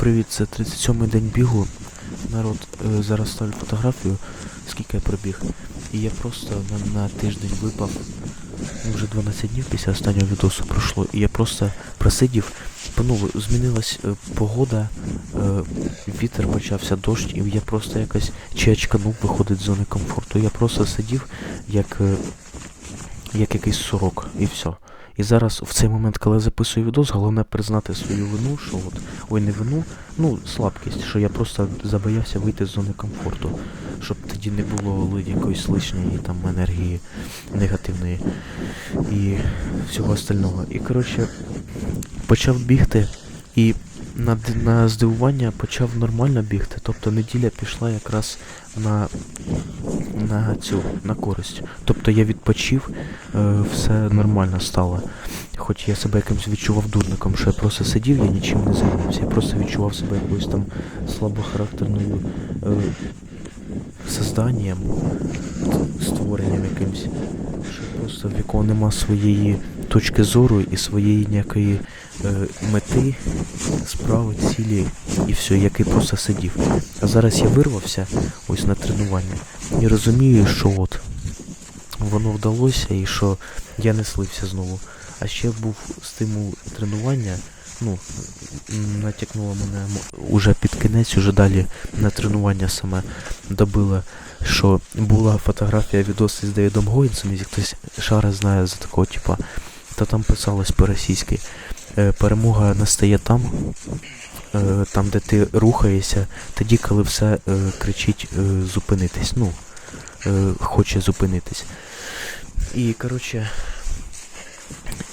Привіт, це 37-й день бігу. Народ, е, зараз ставлю фотографію, скільки я пробіг. І я просто на, на тиждень випав. Ну, вже 12 днів після останнього відосу пройшло. І я просто просидів. Ну, змінилась е, погода, е, вітер почався дощ, і я просто якось чи очканув виходить з зони комфорту. Я просто сидів як, е, як якийсь сорок, і все. І зараз в цей момент, коли я записую відос, головне признати свою вину, що от, ой, не вину, ну, слабкість, що я просто забоявся вийти з зони комфорту, щоб тоді не було якоїсь лишньої там енергії негативної і всього остального. І коротше, почав бігти і на, на здивування почав нормально бігти. Тобто неділя пішла якраз на, на цю на користь. Тобто я відпочив, е, все нормально стало. Хоч я себе якимось відчував дурником, що я просто сидів, я нічим не займався. Я просто відчував себе якоюсь там слабохарактерною е, созданням, створенням якимось. Просто в якого нема своєї точки зору і своєї ніякої е, мети, справи, цілі і все, який просто сидів. А зараз я вирвався ось на тренування і розумію, що от воно вдалося і що я не слився знову. А ще був стимул тренування. Ну, натякнуло мене уже під кінець, уже далі на тренування саме добило, що була фотографія відоси з Девідом Гоїнсом, якщо хтось шара знає за такого типа, то там писалось по-російськи. Е, перемога настає там, е, там, де ти рухаєшся, тоді, коли все е, кричить зупинитись. Ну, хоче зупинитись. І, коротше,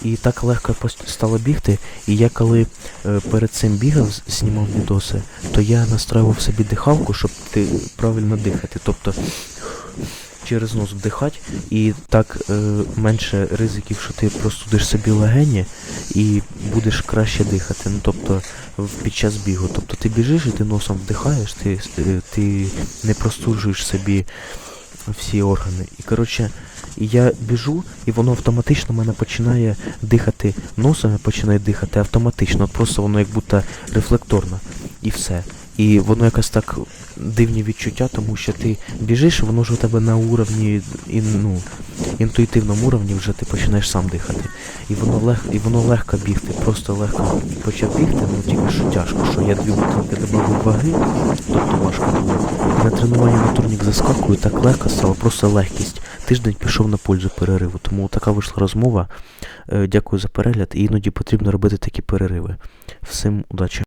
і так легко стало бігти. І я коли е, перед цим бігав, знімав відоси, то я настраював собі дихалку, щоб ти правильно дихати. Тобто через нос вдихати, і так е, менше ризиків, що ти простудиш собі легені і будеш краще дихати. Ну тобто під час бігу. Тобто ти біжиш і ти носом вдихаєш, ти, е, ти не простуджуєш собі всі органи. І коротше, я біжу, і воно автоматично мене починає дихати носом, починає дихати автоматично. Просто воно як будто рефлекторно. І все. І воно якось так дивні відчуття, тому що ти біжиш, воно ж у тебе на уровні, і, ну, інтуїтивному уровні вже ти починаєш сам дихати. І воно лег, і воно легко бігти, просто легко почав бігти, ну тільки що тяжко, що я дві бутилки додав ваги, тобто важко було. На тренуванні на турнік заскакую, так легко стало, просто легкість. Тиждень пішов на пользу перериву, тому така вийшла розмова. Е, Дякую за перегляд, і іноді потрібно робити такі перериви. Всім удачі.